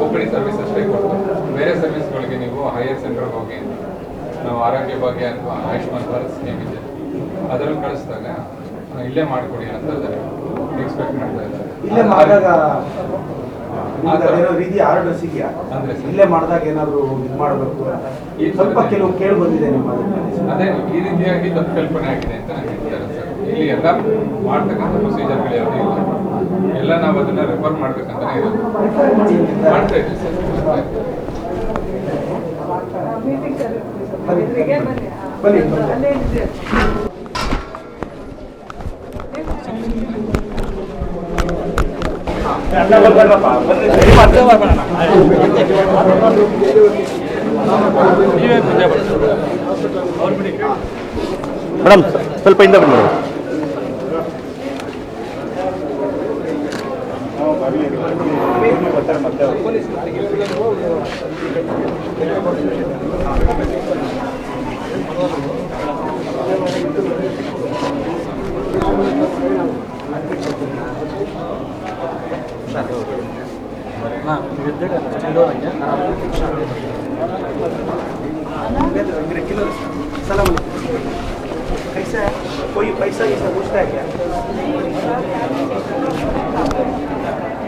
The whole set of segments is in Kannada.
ಓಪಡಿ ಸರ್ವಿಸ್ ಅಷ್ಟೇ ಕೊಟ್ಟು ಬೇರೆ ಸರ್ವಿಸ್ಗಳಿಗೆ ನೀವು ಹೈಯರ್ ಸೆಂಟರ್ ಹೋಗಿ, ನಾವು ಆರೋಗ್ಯ ಭಾಗ್ಯ ಅಥವಾ ಆಯುಷ್ಮಾನ್ ಭಾರತ್ ಸ್ಕೀಮ್ ಇದೆ ಅದರಲ್ಲಿ ಕಳಿಸಿದಾಗ ಇಲ್ಲೇ ಮಾಡಿಕೊಡಿ ಅಂತ ಎಕ್ಸ್ಪೆಕ್ಟ್ ಮಾಡ್ತಾ ಇದ್ದಾರೆ. ಇಲ್ಲೇ ಮಾಡಿದಾಗ ಅದೇನೋ ರೀತಿ ಆರ್ಡರ್ಸ್ ಇದೆಯಾ ಅಂದ್ರೆ ಇಲ್ಲೇ ಮಾಡಿದಾಗ ಏನಾದ್ರು ಇದು ಮಾಡಬೇಕು ಸ್ವಲ್ಪ ಕೆಲವು ಕೇಳಿ ಬಂದಿದೆ ನಿಮ್ಮ ಅದೇ ಈ ರೀತಿಯಾಗಿ ತಪ್ಪು ಆಗಿದೆ ಅಂತ ನನಗೆ ಹೇಳ್ತಾರೆ ಸರ್. ಇಲ್ಲಿ ಎಲ್ಲ ಮಾಡ್ತಕ್ಕಂಥ ಪ್ರೊಸೀಜರ್ಗಳು ಯಾವುದೂ ಇಲ್ಲ. ಎಲ್ಲ ನಾವು ಅದನ್ನ ರೆಫರ್ ಮಾಡ್ಬೇಕಂತಾನೆ ಇರೋದು. ಮಾಡ್ತಾ ಇದ್ದೀವಿ ಸರ್. ಬನ್ನಿ ಬನ್ನಿ. ಮೇಡಮ್ ಸ್ವಲ್ಪ ಹಿಂದೆ ಬನ್ನಿ ಮೇಡಮ್ सलाम कैसा है कोई पैसा ऐसा पूछता है क्या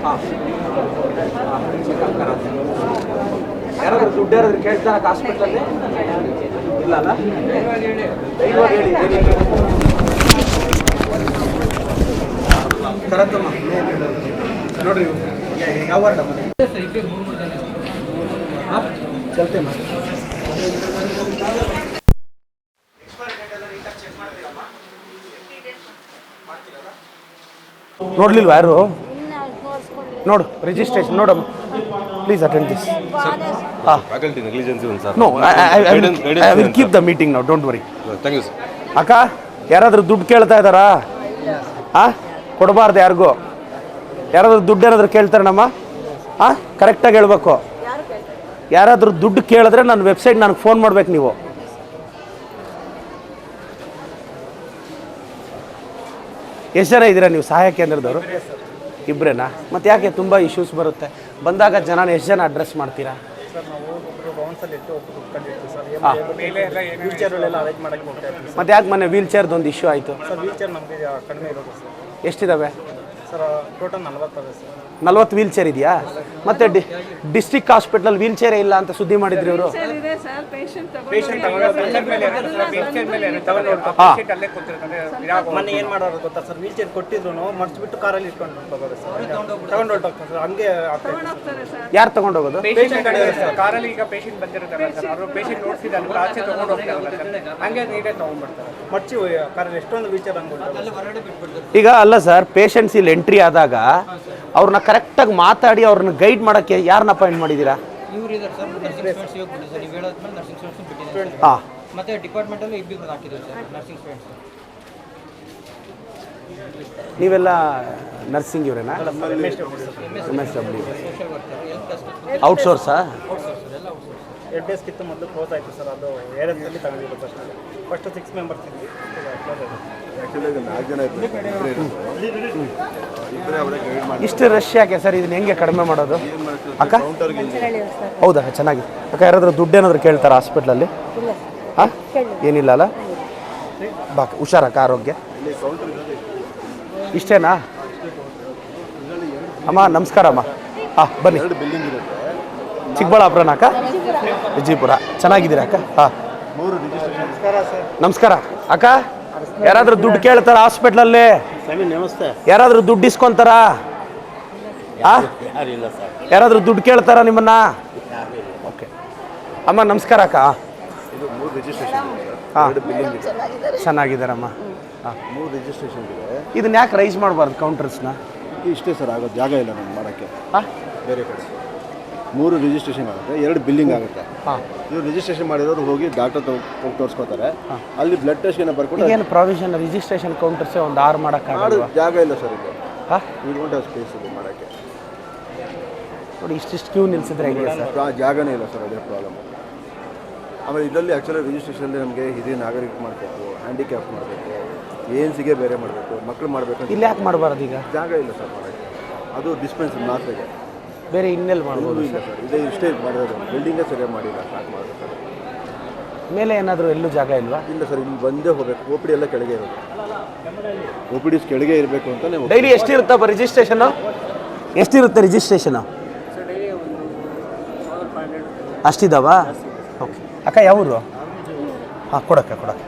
हाँ हाँ, ಚೆಕಪ್ कराते हैं. ಯಾರಾದ್ರೂ ದುಡ್ಡು ಯಾರಾದ್ರೂ ಕೇಳ್ತಾರ ಹಾಸ್ಪಿಟ್ಲಲ್ಲಿ ಇಲ್ಲ ಅಲ್ಲ ಧೈರ್ಯವಾಗಿ ಹೇಳಿ ಧೈರ್ಯವಾಗಿ ಹೇಳಿ. ಕರತ್ತಮ್ಮ ನೋಡ್ರಿ ಯಾವ ವಾರ್ಡ್ ಚಲ್ತೆ ನೋಡ್ಲಿಲ್ವಾ ಯಾರು? ನೋಡು ರಿಜಿಸ್ಟ್ರೇಷನ್ ನೋಡಮ್ಮ. ಪ್ಲೀಸ್ ಅಟೆಂಡ್ ದಿಸ್ ಹಾಂ. ಫ್ಯಾಕಲ್ಟಿ ನೆಗ್ಲಿಜೆನ್ಸಿ ಒಂದು sir no I will keep the meeting ನಾವು ಡೋಂಟ್ ವರಿ ಅಕ್ಕ ಯಾರಾದ್ರೂ ದುಡ್ಡು ಕೇಳ್ತಾ ಇದ್ದಾರಾ? ಆ ಕೊಡಬಾರ್ದು ಯಾರಿಗೂ. ಯಾರಾದ್ರೂ ದುಡ್ಡು ಏನಾದರೂ ಕೇಳ್ತಾರೆ ನಮ್ಮ ಹಾಂ ಕರೆಕ್ಟಾಗಿ ಹೇಳ್ಬೇಕು. ಯಾರಾದರೂ ದುಡ್ಡು ಕೇಳಿದ್ರೆ ನನ್ನ ವೆಬ್ಸೈಟ್ ನನಗೆ ಫೋನ್ ಮಾಡ್ಬೇಕು ನೀವು. ಎಷ್ಟು ಜನ ಇದ್ದೀರಾ ನೀವು ಸಹಾಯ ಕೇಂದ್ರದವರು? ಇಬ್ಬರೇನಾ ಮತ್ತು ಯಾಕೆ ತುಂಬ ಇಶ್ಯೂಸ್ ಬರುತ್ತೆ? ಬಂದಾಗ ಜನ ಎಷ್ಟು ಜನ ಅಡ್ರೆಸ್ ಮಾಡ್ತೀರಾ? ಮತ್ತೆ ಯಾಕೆ ಮೊನ್ನೆ ವೀಲ್ ಚೇರ್ದೊಂದು ಇಶ್ಯೂ ಆಯಿತು? ಸರ್ ಸರ್ ಟೋಟಲ್ ನಲ್ವತ್ತವೆ ಸರ್. ನಲ್ವತ್ತು ವೀಲ್ ಚೇರ್ ಇದೆಯಾ? ಮತ್ತೆ district district hospital wheel chair ಇಲ್ಲ ಅಂತ ಸುದ್ದಿ ಮಾಡಿದ್ರು ಇವರು? ಇದೆ ಸರ್ ಪೇಷಂಟ್ ಪೇಷಂಟ್ ವೀಲ್ಚೇರ್ ಮೇಲೆ ವೀಲ್ಚೇರ್ ಮೇಲೆ ತಗೊಂಡು ಹಾ. ಪೇಷಂಟ್ ಅಲ್ಲೇ ಕೂತಿರ್ತಾನೆ ಮೊನ್ನೆ ಏನು ಮಾಡೋರು ಗೊತ್ತಾ ಸರ್? ವೀಲ್ಚೇರ್ ಕೊಟ್ಟಿದ್ರು ಮರ್ಚ್ಬಿಟ್ಟು ಕಾರಲ್ಲಿ ಇಟ್ಕೊಂಡು ಹೋಗೋದು ಸರ್. ತಗೊಂಡು ಸರ್ ಹಂಗೆ ಯಾರು ತಗೊಂಡೋಗೋದು ಪೇಷಂಟ್ ಸರ್. ಕಾರಲ್ಲಿ ಈಗ ಪೇಷಂಟ್ ಬಂದಿರ್ತಾರೆ ಸರ್. ಅವರು ಪೇಷಂಟ್ ಆಚೆ ತಗೊಂಡು ಹೋಗ್ತಾರೆ ಹಂಗೆ ತಗೊಂಡ್ಬಿಡ್ತಾರೆ. ಮರ್ಚಿ ಕಾರಲ್ಲಿ ಎಷ್ಟೊಂದು ಈಗ ಅಲ್ಲ ಸರ್ ಪೇಷಂಟ್ಸ್ ಇಲ್ಲಿ ಎಂಟ್ರಿ ಆದಾಗ ಅವ್ರನ್ನ ಕರೆಕ್ಟಾಗಿ ಮಾತಾಡಿ ಅವ್ರನ್ನ ಗೈಡ್ ಮಾಡೋಕ್ಕೆ ಯಾರನ್ನ ಅಪಾಯಿಂಟ್ ಮಾಡಿದ್ದೀರಾ? ಹಾಂ. ಮತ್ತೆ ಡಿಪಾರ್ಟ್ಮೆಂಟಲ್ಲೂ ಇಬ್ಬರು ಹಾಕಿದ್ದಾರೆ ಸರ್ ನರ್ಸಿಂಗ್ ಸ್ಟೂಡೆಂಟ್ಸ್ ನೀವೆಲ್ಲ nursing ಇವರೇನಾ? M S W social worker health assistant ಔಟ್ಸೋರ್ಸಾ sir ಎಲ್ಲ ಔಟ್ ಸೋರ್ಸ್ ಎರಡು ಡೇಸ್ಗಿಂತ ಮೊದಲು ಕ್ಲೋಸ್ ಆಯಿತು ಸರ್ ಅದು ಏರಿಯಾದಲ್ಲಿ ತಗೊಂಡಿದ್ದು ಫಸ್ಟ್ ಫಸ್ಟ್ ಸಿಕ್ಸ್ ಮೆಂಬರ್ಸ್ ಇದ್ವಿ. ಕ್ಲೋಸ್ ಆಯಿತು ಇಷ್ಟು ರಶ್ ಯಾಕೆ ಸರ್? ಇದನ್ನ ಹೆಂಗೆ ಕಡಿಮೆ ಮಾಡೋದು? ಅಕ್ಕ? ಹೌದಾ? ಚೆನ್ನಾಗಿ. ಅಕ್ಕ ಯಾರಾದರೂ ದುಡ್ಡು ಏನಾದರೂ ಕೇಳ್ತಾರೆ ಹಾಸ್ಪಿಟ್ಲಲ್ಲಿ ಹಾಂ? ಏನಿಲ್ಲ ಅಲ್ಲ? ಬಾ ಹುಷಾರಕ್ಕ ಆರೋಗ್ಯ. ಇಷ್ಟೇನಾ? ಅಮ್ಮ ನಮಸ್ಕಾರ ಅಮ್ಮ. ಹಾ ಬನ್ನಿ. ಚಿಕ್ಕಬಳ್ಳಾಪುರನ ಅಕ್ಕ? ವಿಜಯಪುರ. ಚೆನ್ನಾಗಿದ್ದೀರಾ ಅಕ್ಕ? ಹಾಂ. ನಮಸ್ಕಾರ ಅಕ್ಕ. ಯಾರಾದ್ರೂ ದುಡ್ಡು ಕೇಳ್ತಾರ ಹಾಸ್ಪಿಟ್ಲಲ್ಲಿ ನಮಸ್ತೆ. ಯಾರಾದ್ರೂ ದುಡ್ಡು ಇಸ್ಕೊಂತಾರ? ಯಾರಾದ್ರೂ ದುಡ್ಡು ಕೇಳ್ತಾರ ನಿಮ್ಮನ್ನ? ಓಕೆ ಅಮ್ಮ ನಮಸ್ಕಾರ ಅಕ್ಕ. ಇದು ಮೂರು ರಿಜಿಸ್ಟ್ರೇಷನ್ ಹಾಂ. ಚೆನ್ನಾಗಿದ್ದಾರಮ್ಮ. ಹಾಂ. ಮೂರು ರಿಜಿಸ್ಟ್ರೇಷನ್ ಇದೆ. ಇದನ್ನ ಯಾಕೆ ರೈಸ್ ಮಾಡಬಾರ್ದು ಕೌಂಟರ್ಸ್ನ ಇಷ್ಟೇ ಸರ್ ಆಗೋದು ಜಾಗ ಇಲ್ಲ ನಾನು ಮಾಡೋಕ್ಕೆ. ಹಾಂ. ಬೇರೆ ಕಡೆ. ಮೂರು ರಿಜಿಸ್ಟ್ರೇಷನ್ ಆಗುತ್ತೆ ಎರಡು ಬಿಲ್ಲಿಂಗ್ ಆಗುತ್ತೆ. ಇವ್ರು ರಿಜಿಸ್ಟ್ರೇಷನ್ ಮಾಡಿರೋರು ಹೋಗಿ ಡಾಕ್ಟರ್ ಹೋಗಿ ತೋರಿಸ್ಕೋತಾರೆ. ಅಲ್ಲಿ ಬ್ಲಡ್ ಟೆಸ್ಟ್ಗೆ ಬರ್ಕೊಂಡು ಏನು ಪ್ರಾವಿಷನ್ ರಿಜಿಸ್ಟ್ರೇಷನ್ ಕೌಂಟರ್ಸೇ ಒಂದು ಆರು ಮಾಡೋಕ್ಕಾಗಲ್ಲ ಜಾಗ ಇಲ್ಲ ಸರ್ ಇದು. ಹಾಂ? ಸ್ಪೇಸ್ ಇದೆ ಮಾಡೋಕ್ಕೆ. ನೋಡಿ ಇಷ್ಟಿಷ್ಟು ಕ್ಯೂ ನಿಲ್ಸಿದ್ರೆ ಹೇಗೆ ಸರ್ ಆ ಜಾಗನೇ ಇಲ್ಲ ಸರ್ ಅದೇ ಪ್ರಾಬ್ಲಮ್ ಆಮೇಲೆ ಇದರಲ್ಲಿ ಆ್ಯಕ್ಚುಲಿ ರಿಜಿಸ್ಟ್ರೇಷನಲ್ಲಿ ನಮಗೆ ಹಿರಿಯ ನಾಗರಿಕ ಮಾಡಬೇಕು ಹ್ಯಾಂಡಿಕ್ಯಾಪ್ ಮಾಡಬೇಕು ಏನ್ಸಿಗೆ ಬೇರೆ ಮಾಡಬೇಕು ಮಕ್ಕಳು ಮಾಡಬೇಕು ಇಲ್ಲಿ ಯಾಕೆ ಮಾಡಬಾರ್ದು ಈಗ? ಜಾಗ ಇಲ್ಲ ಸರ್ ಮಾಡೋಕ್ಕೆ. ಅದು ಡಿಸ್ಪೆನ್ಸರಿ ಮಾತ್ರೆಗೆ. ಬೇರೆ ಇನ್ನೆಲ್ಲಿ ಮಾಡ್ಬೋದು? ಸರ್. ಇದೇ ಇಷ್ಟೇ ಮಾಡೋದು ಬಿಲ್ಡಿಂಗೇ ಸರಿಯಾಗಿ ಮಾಡಿಲ್ಲ ಸ್ಟಾರ್ಟ್ ಮಾಡೋದು ಸರ್. ಮೇಲೆ ಏನಾದರೂ ಎಲ್ಲೂ ಜಾಗ ಇಲ್ವಾ? ಇಲ್ಲ ಸರ್ ಇಲ್ಲಿ ಬಂದೇ ಹೋಗಬೇಕು. ಓ ಪಿ ಡಿ ಎಲ್ಲ ಕೆಳಗೆ ಇರೋದು. ಓ ಪಿ ಡಿಸ್ ಕೆಳಗೆ ಇರಬೇಕು ಅಂತಲೇ ಡೈಲಿ ಎಷ್ಟಿರುತ್ತಪ್ಪ ರಿಜಿಸ್ಟ್ರೇಷನು ಎಷ್ಟಿರುತ್ತೆ ರಿಜಿಸ್ಟ್ರೇಷನು ಅಷ್ಟಿದಾವಾ? ಓಕೆ ಅಕ್ಕ ಯಾವರು? ಹಾಂ ಕೊಡಕ್ಕ ಕೊಡಕ್ಕ.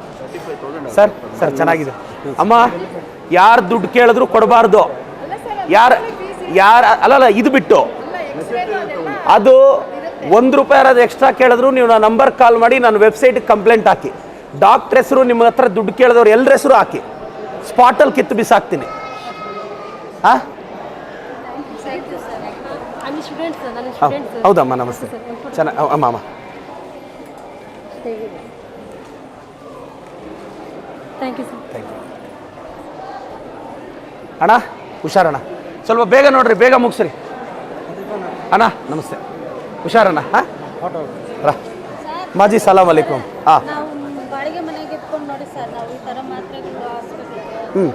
ಸರ್ ಸರ್ ಚೆನ್ನಾಗಿದೆ. ಅಮ್ಮ ಯಾರು ದುಡ್ಡು ಕೇಳಿದ್ರು ಕೊಡಬಾರ್ದು. ಯಾರು ಯಾರು ಅಲ್ಲಲ್ಲ ಇದು ಬಿಟ್ಟು. ಅದು ಒಂದು ರೂಪಾಯಿ ಯಾರಾದ್ರು ಎಕ್ಸ್ಟ್ರಾ ಕೇಳಿದ್ರು ನೀವು ನಾನು ನಂಬರ್ ಕಾಲ್ ಮಾಡಿ ನಾನು ವೆಬ್ಸೈಟ್ಗೆ ಕಂಪ್ಲೇಂಟ್ ಹಾಕಿ. ಡಾಕ್ಟ್ರ್ ಹೆಸರು ನಿಮ್ಮ ಹತ್ರ ದುಡ್ಡು ಕೇಳಿದವ್ರು ಎಲ್ಲರ ಹೆಸರು ಹಾಕಿ. ಸ್ಪಾಟಲ್ಲಿ ಕಿತ್ತು ಬಿಸಾಕ್ತೀನಿ. ಹಾಂ. ಹೌದಮ್ಮ ನಮಸ್ತೆ. ಚೆನ್ನಾಗಿ ಅಮ್ಮ ಅಮ್ಮ. ಅಣ್ಣ ಹುಷಾರಣ್ಣ. ಸ್ವಲ್ಪ ಬೇಗ ನೋಡ್ರಿ ಬೇಗ ಮುಗಿಸ್ರಿ. ಅಣ್ಣ ನಮಸ್ತೆ. ಹುಷಾರಣ್ಣ ಹಾಂ? ರಾ. ಮಾಜಿ ಸಲಾಮ್ ಅಲೈಕುಮ್. ಹಾಂ. ಹ್ಞೂ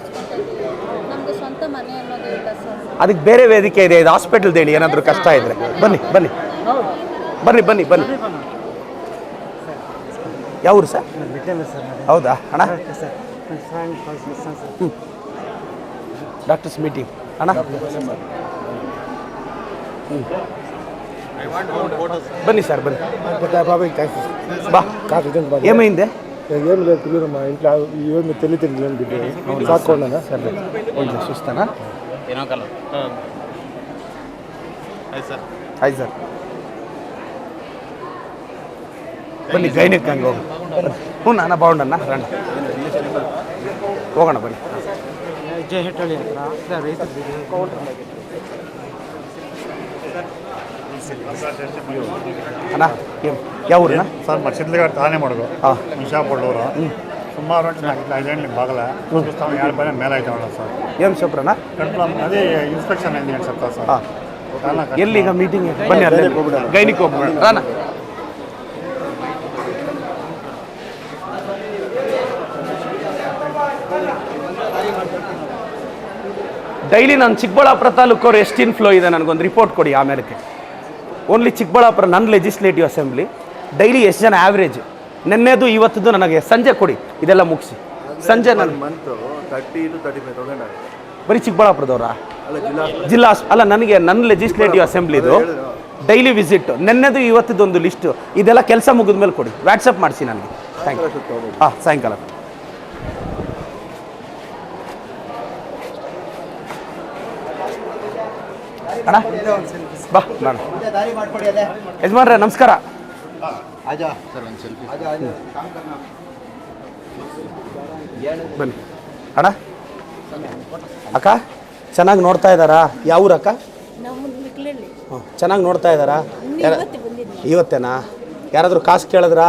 ಅದಕ್ಕೆ ಬೇರೆ ವೇದಿಕೆ ಇದೆ ಇದು ಹಾಸ್ಪಿಟಲ್ ಹೇಳಿ ಏನಾದರೂ ಕಷ್ಟ ಇದ್ರೆ. ಬನ್ನಿ ಬನ್ನಿ. ಬನ್ನಿ ಬನ್ನಿ ಬನ್ನಿ. ಯಾವೂರು ಸರ್? ಹೌದಾ ಅಣ್ಣ? Doctors meeting. ಅಣ್ಣ? ಹ್ಮ್. బన్నీ సార్ బన్నీ బాబాయ్ థ్యాంక్స్ బా కాదు ఇదండి బాబాయ్ ఏమైంది ఏం లేదు పిల్లలు మా ఇంట్లో ఏమి తెలియదు ఏం బిడ్డ సాకోండా సరే ಒಂದು చూస్తానా ಹಾಯ್ ಸರ್ ಬನ್ನಿ ಗೈನಿಕ್ ಹಂಗೆ ಹೋಗಿ ಹ್ಞೂ ಅಣ್ಣ ಬಾಗುಂಡಣ್ಣ ರಂಡ ಹೋಗೋಣ ಬನ್ನಿ ಜೆ ಹೆಟ್ಟಳ್ಳಿ ಹತ್ರ ರೈತರು ಅಣ್ಣ ಯಾವ ಊರಿನ ಸರ್ ಮರ್ಷಿದ್ಲಿಗಾರ್ ತಾನೇ ಮಾಡೋದು ಹಾಂ. ನಿಶಾಪಳ್ಳೂರು ಸುಮಾರು ಐದೈದು ಬಾಗಲ. ಎರಡು ಬಾರಿ ಮೇಲೆ ಆಯ್ತಾವಣ ಸರ್. ಏನು ಶುಭ್ರಣ್ಣ ಕಂಟ್ರೋಲ್ ಅದೇ ಇನ್ಸ್ಪೆಕ್ಷನ್ ಏನು ಸರ್ ಸರ್? ಹಾಂ. ಎಲ್ಲಿಗ ಮೀಟಿಂಗ್ ಬನ್ನಿ ಅಲ್ಲಿ ಗೈನಿಕ್ ಹೋಗ್ಬಿಡೋಣ. ರಾಣ ಡೈಲಿ ನಾನು ಚಿಕ್ಕಬಳ್ಳಾಪುರ ತಾಲೂಕವ್ರು ಎಷ್ಟು ಇನ್ಫ್ಲೋ ಇದೆ ನನಗೊಂದು ರಿಪೋರ್ಟ್ ಕೊಡಿ ಆಮೇಲೆ ಓನ್ಲಿ ಚಿಕ್ಕಬಳ್ಳಾಪುರ ನನ್ನ ಲೆಜಿಸ್ಲೇಟಿವ್ ಅಸೆಂಬ್ಲಿ ಡೈಲಿ ಎಷ್ಟು ಜನ ಆವ್ರೇಜ್ ನಿನ್ನೆದು ಇವತ್ತದ್ದು ನನಗೆ ಸಂಜೆ ಕೊಡಿ ಇದೆಲ್ಲ ಮುಗಿಸಿ. ಸಂಜೆ ನಾನು month thirty two thirty five thousand ಆಗುತ್ತೆ ಬರೀ ಚಿಕ್ಕಬಳ್ಳಾಪುರದವ್ರಾ ಜಿಲ್ಲಾ ಅಲ್ಲ ನನಗೆ ನನ್ನ ಲೆಜಿಸ್ಲೇಟಿವ್ ಅಸೆಂಬ್ಲಿದು ಡೈಲಿ ವಿಸಿಟ್ ನೆನ್ನೆದು ಇವತ್ತಿದ್ದು ಒಂದು ಲಿಸ್ಟು ಇದೆಲ್ಲ ಕೆಲಸ ಮುಗಿದ ಮೇಲೆ ಕೊಡಿ. ವಾಟ್ಸಪ್ ಮಾಡಿಸಿ ನನಗೆ. ಥ್ಯಾಂಕ್ ಯು ಹಾಂ ಸಾಯಂಕಾಲ. ಅಣ್ಣ? ಬಾ ಬೇಡ ಯಜಮಾನ್ರೆ ನಮಸ್ಕಾರ. ಬನ್ನಿ. ಅಣ್ಣ? ಅಕ್ಕ ಚೆನ್ನಾಗಿ ನೋಡ್ತಾ ಇದ್ದಾರಾ? ಯಾವ ಅಕ್ಕ ಹ್ಞೂ ಚೆನ್ನಾಗಿ ನೋಡ್ತಾ ಇದ್ದಾರಾ? ಇವತ್ತೇನಾ? ಯಾರಾದರೂ ಕಾಸು ಕೇಳಿದ್ರಾ?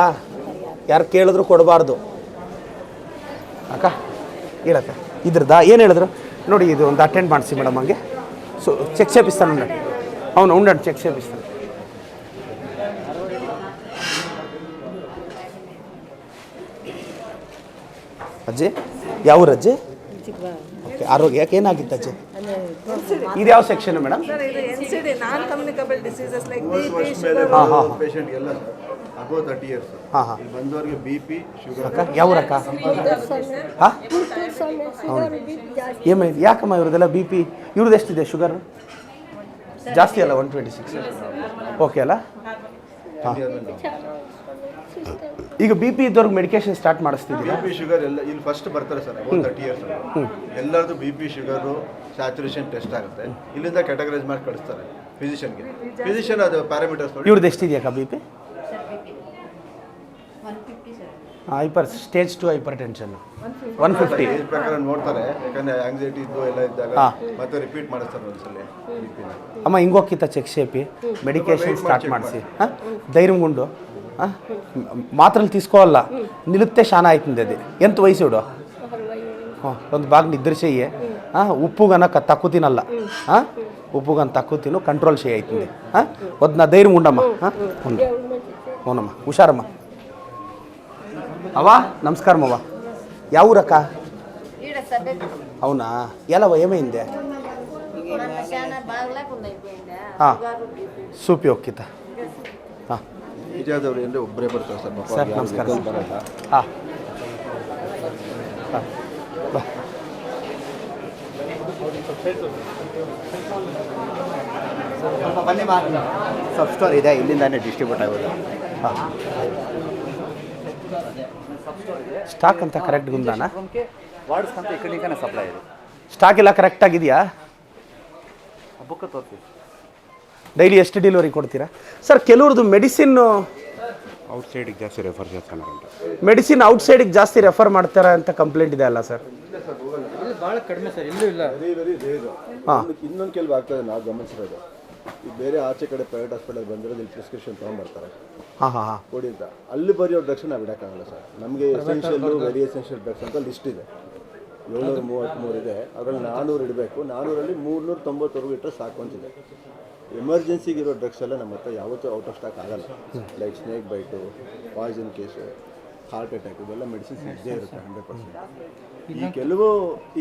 ಯಾರು ಕೇಳಿದ್ರು ಕೊಡಬಾರ್ದು. ಅಕ್ಕ ಹೇಳಕ್ಕ ಇದ್ರದ್ದಾ? ಏನು ಹೇಳಿದ್ರು? ನೋಡಿ ಇದು ಒಂದು ಅಟೆಂಡ್ ಮಾಡಿಸಿ ಮೇಡಮ್ ಹಂಗೆ. ಸೊ ಚೆಕ್ ಚೇಪಿಸ್ತಾನೆ ನೋಡಿ అవును ఉండండి చెక్ చేపిస్తాను ಅಜ್ಜಿ ಯಾವ ಊರು ಅಜ್ಜಿ ಓಕೆ ಆರೋಗ್ಯ ಯಾಕೆ ಏನಾಗಿತ್ತು ಅಜ್ಜಿ ಇದು ಯಾವ ಸೆಕ್ಷನ್ ಮೇಡಮ್ ಸರ್ ಇದು N C D non communicable diseases like B P ಮೇಲೆ ಶುಗರ್ ಹಾಂ ಹಾಂ ಪೇಷಂಟ್ ಎಲ್ಲ ಅಬೋ ತರ್ಟಿ ಇಯರ್ಸ್ ಹಾಂ ಹಾಂ ಇಲ್ಲಿ ಬಂದವರಿಗೆ ಬಿ ಪಿ ಶುಗರ್ ಅಕ್ಕ ಯಾವ ಊರಕ್ಕ ಹಾಂ ಏಮೈದು ಯಾಕಮ್ಮ ಇವ್ರದ್ದೆಲ್ಲ ಬಿ ಪಿ ಇವ್ರದ್ದು ಎಷ್ಟಿದೆ ಶುಗರ್ ಜಾಸ್ತಿ ಅಲ್ಲ ಒನ್ ಟ್ವೆಂಟಿ ಸಿಕ್ಸ್ ಓಕೆ ಅಲ್ಲ? ಹಾಂ. ಈಗ ಬಿ ಪಿ ಇದ್ದವ್ರಿಗೆ ಮೆಡಿಕೇಶನ್ ಸ್ಟಾರ್ಟ್ ಮಾಡಿಸ್ತಿದ್ದೀವಿ ಬಿ ಪಿ ಶುಗರ್ ಎಲ್ಲ ಇಲ್ಲಿ ಫಸ್ಟ್ ಬರ್ತಾರೆ ಸರ್ ಒಂದು ತರ್ಟಿ ಇಯರ್ಸ್ ಎಲ್ಲರದು B P sugar saturation test ಆಗುತ್ತೆ. ಇಲ್ಲಿಂದ ಕ್ಯಾಟಗರೈಸ್ ಮಾಡಿ ಕಳಿಸ್ತಾರೆ ಫಿಸಿಷಿಯನ್ಗೆ ಫಿಸಿಷಿಯನ್ ಅದು ಪ್ಯಾರಾಮೀಟರ್ಸ್ ನೋಡಿ. ಇವ್ರದ್ದು ಎಷ್ಟಿದೆಯಾ B P hyper stage two hypertension one fifty ನೋಡ್ತಾರೆ ಯಾಕಂದ್ರೆ ಆಂಗ್ಸೈಟಿ ಎಲ್ಲ ಇದ್ದಾಗ ಮತ್ತೆ ರಿಪೀಟ್ ಅಮ್ಮ ಹಿಂಗೆ ಚೆಕ್ ಶೇಪಿ ಮೆಡಿಕೇಷನ್ ಸ್ಟಾರ್ಟ್ ಮಾಡಿಸಿ. ಧೈರ್ಯಗೊಂಡು ಮಾತ್ರಲ್ಲಿ ತಿಸ್ಕೋಲ್ಲ ನಿಲುತ್ತೆ ಶಾನ ಆಯ್ತಿಂದೆ ಅದು ಎಂತ ವಯಸ್ಸು ಇಡು ಹ್ಞೂ ಒಂದು ನಿದ್ರೆ ನಿದ್ರಿಸಿ ಉಪ್ಪುಗನ ಕ ತಕ್ಕುತ್ತೀನಲ್ಲ ಹಾಂ? ಉಪ್ಪುಗನ್ನು ತಕ್ಕುತ್ತೀನೋ ಕಂಟ್ರೋಲ್ ಶೇ ಆಯ್ತಿಂದೆ ಹಾಂ? ಒದ್ನ ಧೈರ್ಯ ಉಂಡಮ್ಮ ಹಾಂ? ಹ್ಞೂ ಹ್ಞೂನಮ್ಮ ಹುಷಾರಮ್ಮ. ಅವ నమస్కారం ಯಾವ ಊರಕ್ಕ అవునా ఎలా ఏమైంది ಹಾಂ ಸೂಪಿ ಹೋಗ್ಕಿತ ಹಾಂ ನಿಜಾದವ್ರು ಅಂದರೆ ಒಬ್ಬರೇ ಬರ್ತಾರೆ ಸರ್ ಪಾಪ ಸರ್ ಯಾರು ನಮಸ್ಕಾರ ಲೆಕ್ಕದಲ್ಲಿ ಬರಲ್ಲ ಹಾಂ ಹಾಂ ಬಾ ಸ್ವಲ್ಪ ಬನ್ನಿ ಮಾ ಸಬ್ ಸ್ಟೋರ್ ಇದೆ ಇಲ್ಲಿಂದಾನೇ ಡಿಸ್ಟ್ರಿಬ್ಯೂಟ್ ಆಗೋದು ಹಾಂ ಸ್ಟಾಕ್ ಅಂತ ಕರೆಕ್ಟ್ ಗುಂದಾನ ವಾರ್ಡ್ಸ್ ಅಂತ ಸಪ್ಲೈ ಇದೆ. ಸ್ಟಾಕ್ ಎಲ್ಲ ಕರೆಕ್ಟ್ ಆಗಿದೆಯಾ? ಡೈಲಿ ಎಷ್ಟು ಡೆಲಿವರಿ ಕೊಡ್ತೀರಾ? ಸರ್ ಕೆಲವ್ರದ್ದು ಮೆಡಿಸಿನ್ ಔಟ್ಸೈಡಿಗೆ ಜಾಸ್ತಿ ರೆಫರ್ ಮಾಡ್ತಾರೆ ಅಂತ ಮೆಡಿಸಿನ್ ಔಟ್ಸೈಡಿಗೆ ಜಾಸ್ತಿ ರೆಫರ್ ಮಾಡ್ತಾರೆ ಅಂತ ಕಂಪ್ಲೇಂಟ್ ಇದೆ ಅಲ್ಲ ಸರ್ ಕಡಿಮೆ ಸರ್ ಇಲ್ಲ ಹಾಂ. ಇನ್ನೊಂದು ಕೆಲವು ಆಗ್ತದೆ ಗಮನಿಸಿರೋದು. ಗಮನಿಸಿರೋದು ಬೇರೆ ಆಚೆ ಕಡೆ ಪ್ರೈವೇಟ್ ಹಾಸ್ಪಿಟಲ್ ಬಂದಿರೋದು ಇಲ್ಲಿ ಪ್ರಿಸ್ಕ್ರಿಪ್ಷನ್ ತೊಗೊಂಡ್ಬರ್ತಾರೆ. ಕೊಡಿ ಅಂತ. ಅಲ್ಲಿ ಬರೆಯೋ ಡ್ರಗ್ಸ್ ನಾವು ಬಿಡೋಕ್ಕಾಗಲ್ಲ ಸರ್. ನಮಗೆ ಎಸೆನ್ಷಿಯಲ್ ವೆರಿ ಎಸೆನ್ಷಿಯಲ್ ಡ್ರಗ್ಸ್ ಅಂತ ಲಿಸ್ಟ್ ಇದೆ. ಏಳ್ನೂರ ಮೂವತ್ತ್ಮೂರು ಇದೆ. ಅದರಲ್ಲಿ ನಾನ್ನೂರು ಇಡಬೇಕು. ನಾನ್ನೂರಲ್ಲಿ ಮೂರ್ನೂರ ತೊಂಬತ್ತವರೆಗೂ ಇಟ್ಟರೆ ಸಾಕು ಅಂತಿದೆ. ಎಮರ್ಜೆನ್ಸಿಗಿರೋ ಡ್ರಗ್ಸ್ ಎಲ್ಲ ನಮ್ಮ ಹತ್ರ ಯಾವತ್ತೂ ಔಟ್ ಆಫ್ ಸ್ಟಾಕ್ ಆಗಲ್ಲ. Like snake bite poison case heart attack ಇವೆಲ್ಲ ಮೆಡಿಸಿನ್ಸ್ ಇದ್ದೇ ಇರುತ್ತೆ ಹಂಡ್ರೆಡ್ ಪರ್ಸೆಂಟ್ ಈ ಕೆಲವು